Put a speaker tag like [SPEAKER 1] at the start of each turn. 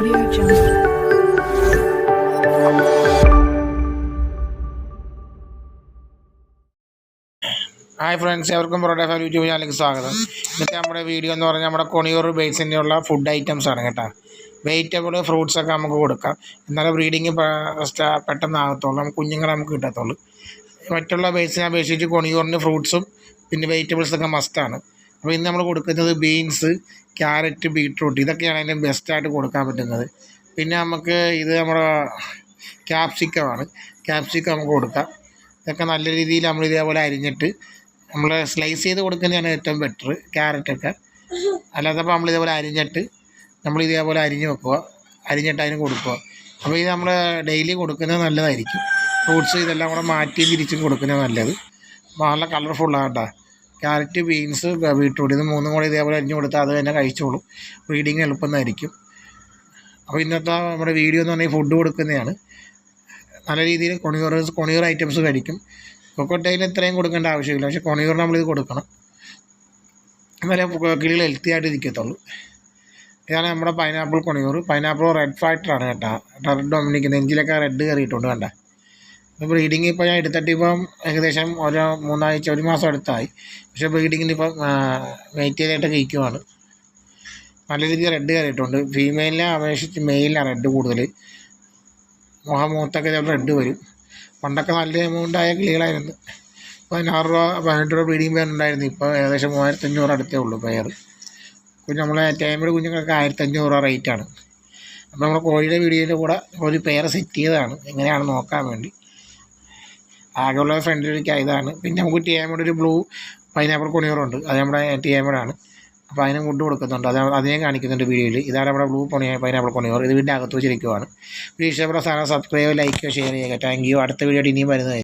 [SPEAKER 1] Hi friends എവർക്കും porotta fan YouTube ചാനലിലേക്ക് സ്വാഗതം. ഇന്നത്തെ നമ്മുടെ വീഡിയോ എന്ന് പറഞ്ഞാൽ നമ്മുടെ കൊണിയൂർ ബേസിന്റെയുള്ള ഫുഡ് ഐറ്റംസ് ആണ് കേട്ടോ. വെജിറ്റബിൾ ഫ്രൂട്ട്സ് ഒക്കെ നമുക്ക് കൊടുക്കാം. എന്നാലും ബ്രീഡിങ് പെട്ടെന്ന് ആകത്തുള്ളൂ. നമുക്ക് കുഞ്ഞുങ്ങളെ നമുക്ക് കിട്ടത്തുള്ളൂ. മറ്റുള്ള ബേസിനെ അപേക്ഷിച്ച് കൊണിയൂറിന് ഫ്രൂട്ട്സും പിന്നെ വെജിറ്റബിൾസൊക്കെ മസ്റ്റാണ് അപ്പോൾ ഇന്ന് നമ്മൾ കൊടുക്കുന്നത് ബീൻസ് ക്യാരറ്റ് ബീട്രൂട്ട്. ഇതൊക്കെയാണ് അതിന്റെ ബെസ്റ്റായിട്ട് കൊടുക്കാൻ പറ്റുന്നത്. പിന്നെ നമുക്ക് ഇത് നമ്മുടെ ക്യാപ്സിക്കമാണ് ക്യാപ്സിക്കം നമുക്ക് കൊടുക്കാം. ഇതൊക്കെ നല്ല രീതിയിൽ നമ്മൾ ഇതേപോലെ അരിഞ്ഞിട്ട് നമ്മൾ സ്ലൈസ് ചെയ്ത് കൊടുക്കുന്നതാണ് ഏറ്റവും ബെറ്റർ ക്യാരറ്റൊക്കെ അല്ലാത്തപ്പോൾ നമ്മൾ ഇതേപോലെ അരിഞ്ഞിട്ട് നമ്മൾ ഇതേപോലെ അരിഞ്ഞ് വെക്കുക. അരിഞ്ഞിട്ട് അതിന് കൊടുക്കുക. അപ്പോൾ ഇത് നമ്മൾ ഡെയിലി കൊടുക്കുന്നത് നല്ലതായിരിക്കും. ഫ്രൂട്ട്സ് ഇതെല്ലാം കൂടെ മാറ്റി തിരിച്ചും കൊടുക്കുന്നത് നല്ലത്. അപ്പോൾ നല്ല കളർഫുള്ളാണ് കേട്ടോ. ക്യാരറ്റ് ബീൻസ് ബീട്രൂട്ട് ഇത് മൂന്നും കൂടി ഇതേപോലെ അരിഞ്ഞു കൊടുത്താൽ അത് തന്നെ കഴിച്ചോളും. ബ്രീഡിങ് എളുപ്പമെന്നായിരിക്കും അപ്പോൾ ഇന്നത്തെ നമ്മുടെ വീഡിയോ എന്ന് പറഞ്ഞാൽ ഫുഡ് കൊടുക്കുന്നതാണ്. നല്ല രീതിയിൽ കൊണിയൂർ കൊണിയൂർ ഐറ്റംസ് കഴിക്കും. കൊക്കോട്ടയിൽ ഇത്രയും കൊടുക്കേണ്ട ആവശ്യമില്ല. പക്ഷേ കൊണിയൂർ നമ്മളിത് കൊടുക്കണം. എന്നാലേ കിളികൾ ഹെൽത്തി ആയിട്ട് ഇരിക്കത്തുള്ളൂ. ഇതാണ് നമ്മുടെ പൈനാപ്പിൾ കൊണിയൂർ. പൈനാപ്പിൾ റെഡ് ഫാക്ടറാണ് കേട്ടോ. റെഡ് ഡൊമിനിക്ക് നെഞ്ചിലൊക്കെ റെഡ് കയറിയിട്ടുണ്ട് വേണ്ട ബ്രീഡിങ് ഇപ്പോൾ ഞാൻ എടുത്തിട്ട് ഇപ്പം ഏകദേശം ഒരു മൂന്നാഴ്ച ഒരു മാസം അടുത്തായി. പക്ഷേ ബ്രീഡിങ്ങിന് ഇപ്പം വെയിറ്റ് ചെയ്തായിട്ട് കഴിക്കുവാണ് നല്ല രീതിയിൽ റെഡ് കയറിയിട്ടുണ്ട്. ഫീമെയിലിനെ അപേക്ഷിച്ച് മെയിലിനാണ് റെഡ് കൂടുതൽ മുഖം മൂത്തൊക്കെ ചിലപ്പോൾ റെഡ് വരും. പണ്ടൊക്കെ നല്ല എമൗണ്ട് ആയ കിളികളായിരുന്നു പതിനാറ് രൂപ പതിനെട്ട് രൂപ ബ്രീഡിങ് പെയർ ഉണ്ടായിരുന്നു. ഇപ്പോൾ ഏകദേശം മൂവായിരത്തി അഞ്ഞൂറ് അടുത്തേ ഉള്ളൂ പെയർ കുഞ്ഞ് നമ്മളെ ടൈമിൽ കുഞ്ഞുങ്ങൾക്ക് ആയിരത്തി അഞ്ഞൂറ് രൂപ റേറ്റാണ് അപ്പോൾ നമ്മുടെ കോഴിയുടെ വീഡിയോയുടെ കൂടെ ഒരു പെയർ സെറ്റ് ചെയ്തതാണ്. എങ്ങനെയാണ് നോക്കാൻ വേണ്ടി. ആകെയുള്ള ഫ്രണ്ടിലേക്ക് ഇതാണ് പിന്നെ നമുക്ക് ടി എമ്മയുടെ ഒരു ബ്ലൂ പൈനാപ്പിൾ കൊണിയൂറുണ്ട് അത് നമ്മുടെ ടി മോഡാണ് അപ്പോൾ അതിനും ഫുഡ് കൊടുക്കുന്നുണ്ട്. അത് അതിനെ കാണിക്കുന്നുണ്ട് വീഡിയോയിൽ ഇതാണ് നമ്മുടെ ബ്ലൂ പൊണി പൈനാപ്പിൾ കൊണിയോർ ഇത് വീടിന്റെ അകത്ത് വെച്ചിരിക്കുവാണ്. വീഡിയോ ഇഷ്ടപ്പെട്ട സാധനം സബ്സ്ക്രൈബ് ലൈക്ക് ഷെയർ ചെയ്യുക. താങ്ക് യു അടുത്ത വീഡിയോ ഇനിയും വരുന്നതായിരിക്കും.